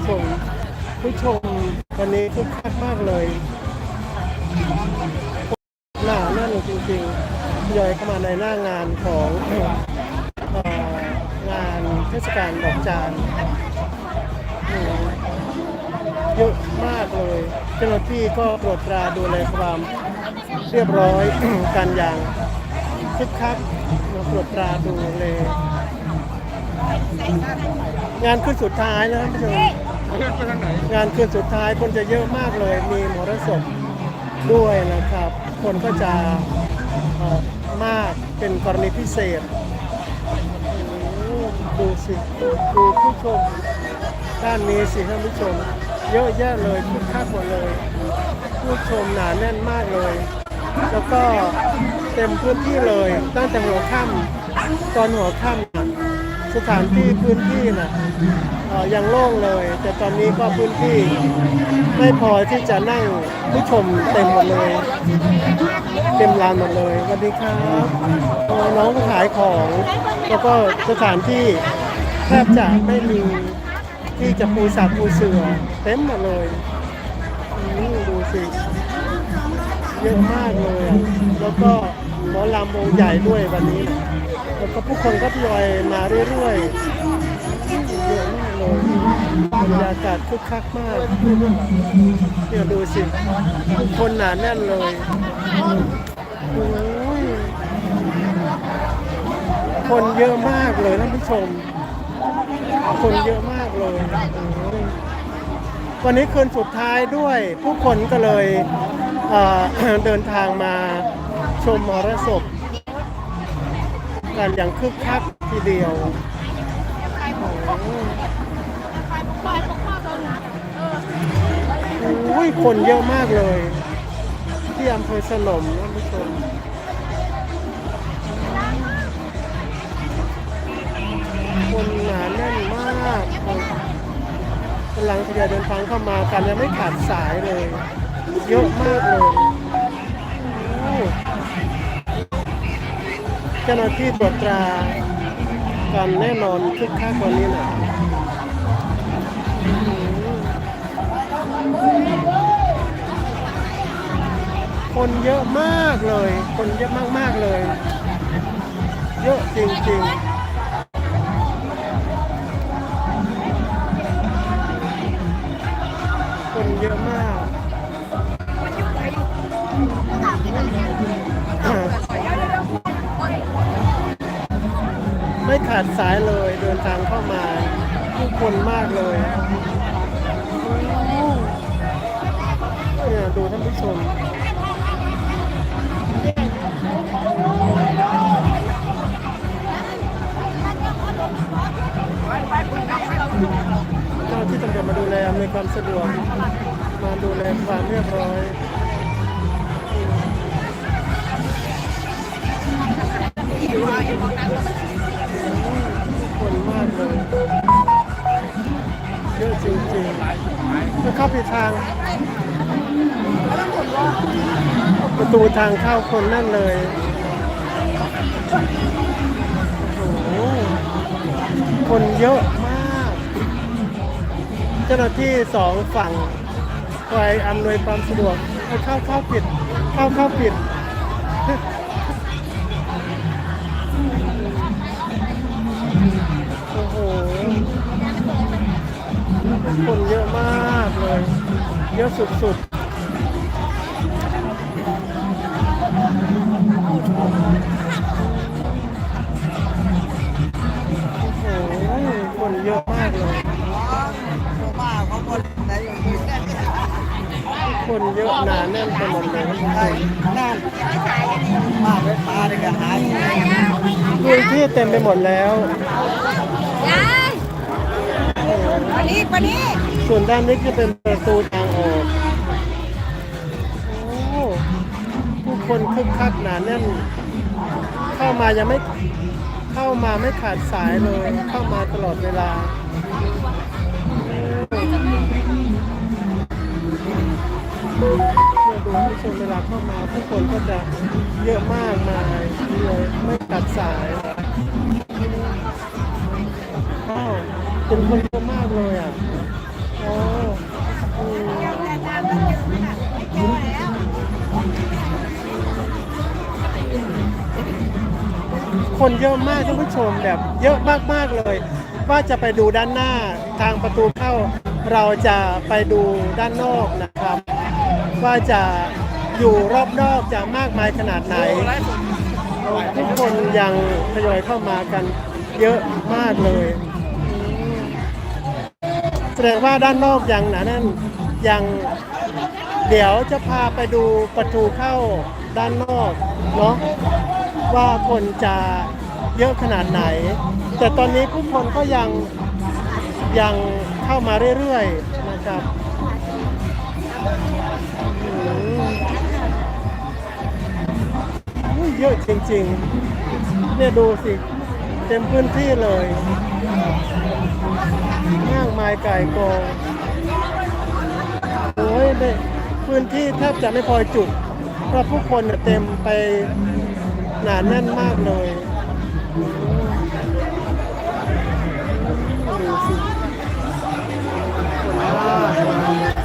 ผู้ชม ผู้ชมวันนี้คึกคักมากเลยหนาแน่นจริงๆย่อยเข้ามาในหน้างานของงานเทศกาลดอกจานเยอะมากเลยเจ้าหน้าที่ก็ตรวจตราดูแลความเรียบร้อยกันอย่างคึกคักมาตรวจตราดูแลงานขึ้นสุดท้ายนะครับผู้ชม งานคืนสุดท้ายคนจะเยอะมากเลย มีมรสพด้วยนะครับ คนก็จะมากเป็นกรณีพิเศษ ดูสิดูผู้ชมด้านนี้สิท่านผู้ชม เยอะแยะเลยคึกคักหมดเลย ผู้ชมหนาแน่นมากเลย แล้วก็เต็มพื้นที่เลยตั้งแต่หัวค่ำตอนหัวค่ำน่ะ สถานที่พื้นที่น่ะเอ่อยังโล่งเลย แต่ตอนนี้ก็พื้นที่ไม่พอที่จะนั่งผู้ชมเต็มหมดเลย เต็มลานหมดเลยสวัสดีครับน้องขายของแล้วก็สถานที่แทบจะไม่มีที่จะปูสับปูเสือเต็มหมดเลยอืมดูสิเยอะมากเลยอะแล้วก็หมอลำวงใหญ่ด้วยวันนี้ แล้วก็ผู้คนก็ทยอยมาเรื่อยๆเยอะมากเลยบรรยากาศคึกคักมากเดี๋ยวดูสิทุกคนหนาแน่นเลยโอ้ยคนเยอะมากเลยท่านผู้ชม คนเยอะมากเลยวันนี้คืนสุดท้ายด้วย ผู้คนก็เลยเเดินทางมาชมมรสพ กันอย่างคึกคักทีเดียวโอ้ยคนเยอะมากเลย ที่อำเภอสนมท่านผู้ชมคนหนาแน่นมากกำลังทยอยเดินทางเข้ามากันยังไม่ขาดสายเลย เยอะมากเลย จ้าหน้าที่ตรวจตรากันแน่นอนคึกคักกว่านี้หน่อยคนเยอะมากเลย คนเยอะมากๆเลยเย ไม่ขาดสายเลย เดินทางเข้ามาผู้คนมากเลยเนี่ยดูท่านผู้ชมเจ้าที่ตำรวจมาดูแลอำนวยความสะดวก มาดูแลความเรียบร้อย เยอะจริงๆแล้วเข้าผิดทางประตูทางเข้าคนนั่นเลยโอ้คนเยอะมาก เจ้าหน้าที่สองฝั่งคอยอำนวยความสะดวกเข้าเข้าผิด เข้าเข้าผิด คนเยอะมากเลย เยอะสุดๆโอ้โหคนเยอะมากเลยคนเยอะหนาแน่นไปหมดเลยพื้นที่เต็มไปหมดแล้ว มานี่มานี่ส่วนด้านนี้จะเป็นประตูทางออกโอ้ผู้คนคึกคักหนาแน่น เข้ามายังไม่เข้ามาไม่ขาดสายเลย เข้ามาตลอดเวลาเมื่อดูผู้ชมเวลาเข้ามาผู้คนก็จะเยอะมากมายเลยไม่ขาดสาย คนเยอะมากเลยอะอ๋ออืมคนเยอะมากท่านผู้ชมแบบเยอะมากๆเลย ว่าจะไปดูด้านหน้าทางประตูเข้า เราจะไปดูด้านนอกนะครับ ว่าจะอยู่รอบนอกจะมากมายขนาดไหน ทุกคนยังทยอยเข้ามากันเยอะมากเลย ดงว่าด้านนอกยังหนาแน่นยังเดี๋ยวจะพาไปดูประตูเข้าด้านนอกเนาะว่าคนจะเยอะขนาดไหน แต่ตอนนี้ผู้คนก็ยังยังเข้ามาเรื่อยๆนะครับอู้ยเยอะจริงๆ เนี่ยดูสิ เต็มพื้นที่เลยากมายไก่กองโอ้ยพื้นที่แทบจะไม่พอจุด เพราะผู้คนเต็มไปหนาแน่นมากเลยดูสิ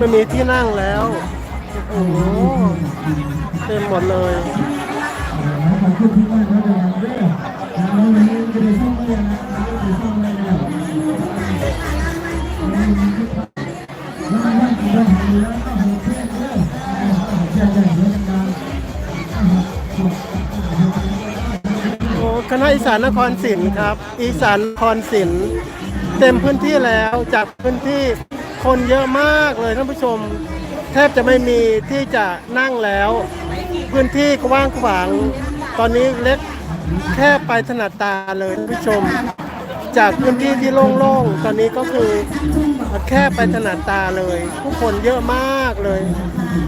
ไม่มีที่นั่งแล้ว โอ้โห เต็มหมดเลยโอ้คณะอีสานนครศิลป์ครับ อีสานนครศิลป์เต็มพื้นที่แล้วจากพื้นที่ คนเยอะมากเลยท่านผู้ชม แทบจะไม่มีที่จะนั่งแล้ว พื้นที่กว้างขวาง ตอนนี้เล็กแค่ไปถนัดตาเลยท่านผู้ชม จากพื้นที่ที่โล่งๆ ตอนนี้ก็คือแค่ไปถนัดตาเลย ผู้คนเยอะมากเลย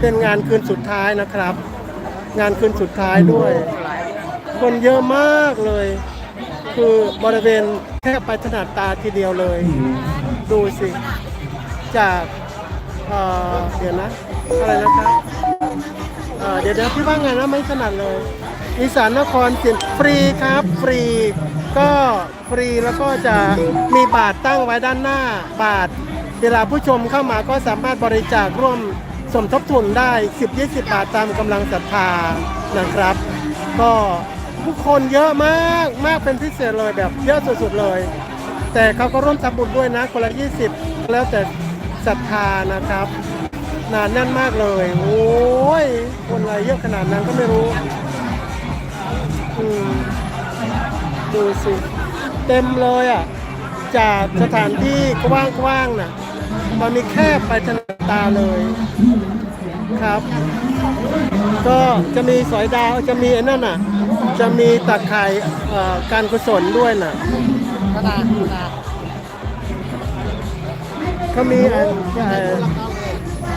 เป็นงานคืนสุดท้ายนะครับ งานคืนสุดท้ายด้วย คนเยอะมากเลย คือบริเวณแค่ไปถนัดตาทีเดียวเลย ดูสิ จากเอ่อเดี๋ยวนะ อะไรนะครับเอ่อเดี๋ยวเดี๋ยวพี่ว่าไงนะไม่ถนัดเลย อีสานนครศิลป์ฟรีครับ ฟรีก็ฟรีแล้วก็จะมีบาทตั้งไว้ด้านหน้า บาทเวลาผู้ชมเข้ามาก็สามารถบริจาคร่วมสมทบทุนได้ 10-20 บาทตามกำลังศรัทธานะครับ ก็ผู้คนเยอะมากมากเป็นพิเศษเลยแบบเยอะสุดๆเลย แต่เขาก็ร่วมทำบุญด้วยนะคนละ 20 แล้วแต่ ศรัทธานะครับหนานแน่นมากเลย โอ้ย คนอะไรเยอะขนาดนั้นก็ไม่รู้อืมดูสิ เต็มเลยอะ จากสถานที่กว้างๆน่ะมันมีแค่ไปถนัดตาเลยครับ ก็จะมีสอยดาวจะมีไอ้นั่นน่ะ จะมีตะไคร่การกุศลด้วยน่ะขนานา เขามีอันเอ่อ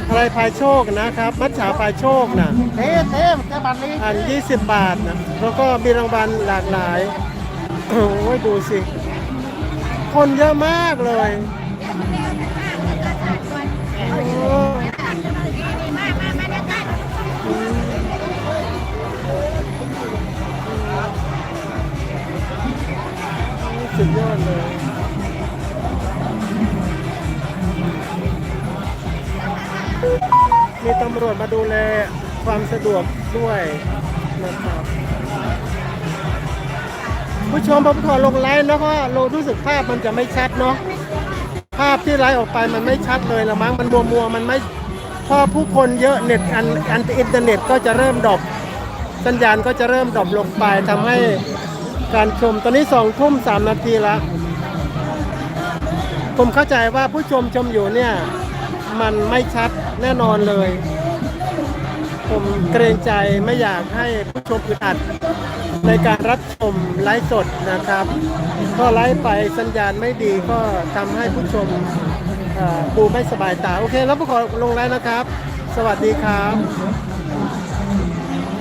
อะไรพายโชคนะครับ มัจฉาพายโชคน่ะเท่เท่แค่บันนี้อัน 20 บาทนะแล้วก็มีรางวัลหลากหลาย โอ้ยดูสิ คนเยอะมากเลยำรวจมาดูแลความสะดวกด้วยนะครับผู้ชมผมขอลงไลน์นะเพราะว่าเรารู้สึกภาพมันจะไม่ชัดเนาะภาพที่ไลฟ์ออกไปมันไม่ชัดเลยละมั้งมันมัวมัวๆมันไม่เพราะผู้คนเยอะเน็ตอันอันอินเทอร์เน็ตก็จะเริ่มดรอปสัญญาณก็จะเริ่มดรอปลงไปทำให้การชมตอนนี้สองทุ่มสามนาทีละผมเข้าใจว่าผู้ชมชมอยู่เนี่ย มันไม่ชัดแน่นอนเลย ผมเกรงใจไม่อยากให้ผู้ชมอึดอัด ในการรับชมไลฟ์สดนะครับก็ไลฟ์ไปสัญญาณไม่ดีก็ทำให้ผู้ชมเอ่อดูไม่สบายตา โอเค แล้วผมขอลงไลฟ์นะครับ สวัสดีครับ